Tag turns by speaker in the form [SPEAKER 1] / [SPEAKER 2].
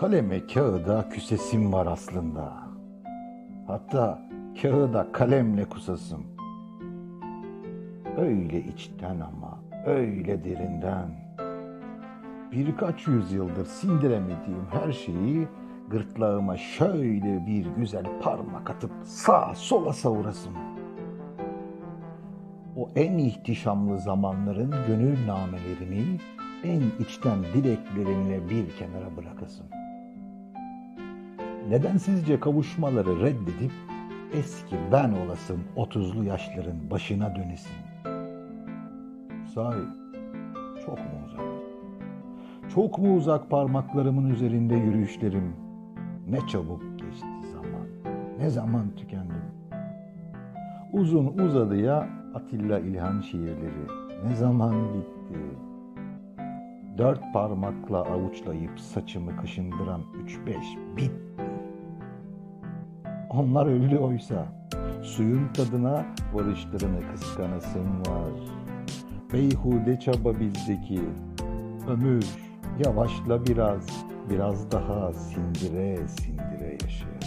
[SPEAKER 1] Kaleme kağıda küsesim var aslında. Hatta kağıda kalemle kusasım. Öyle içten ama öyle derinden. Birkaç yüzyıldır sindiremediğim her şeyi gırtlağıma şöyle bir güzel parmak atıp sağa sola savurasım. O en ihtişamlı zamanların gönül namelerini en içten dileklerimle bir kenara bırakasım. Nedensizce kavuşmaları reddedip eski ben olasım otuzlu yaşların başına dönesim. Sahi çok mu uzak? Çok mu uzak parmaklarımın üzerinde yürüyüşlerim? Ne çabuk geçti zaman. Ne zaman tükendim. Uzun uzadı ya Atilla İlhan şiirleri. Ne zaman bitti? Dört parmakla avuçlayıp saçımı kaşındıran üç beş bitti. Onlar öldü oysa. Suyun tadına varışlarını kıskanasım var. Beyhude çaba bizdeki. Ömür yavaşla biraz, biraz daha sindire sindire yaşayasın.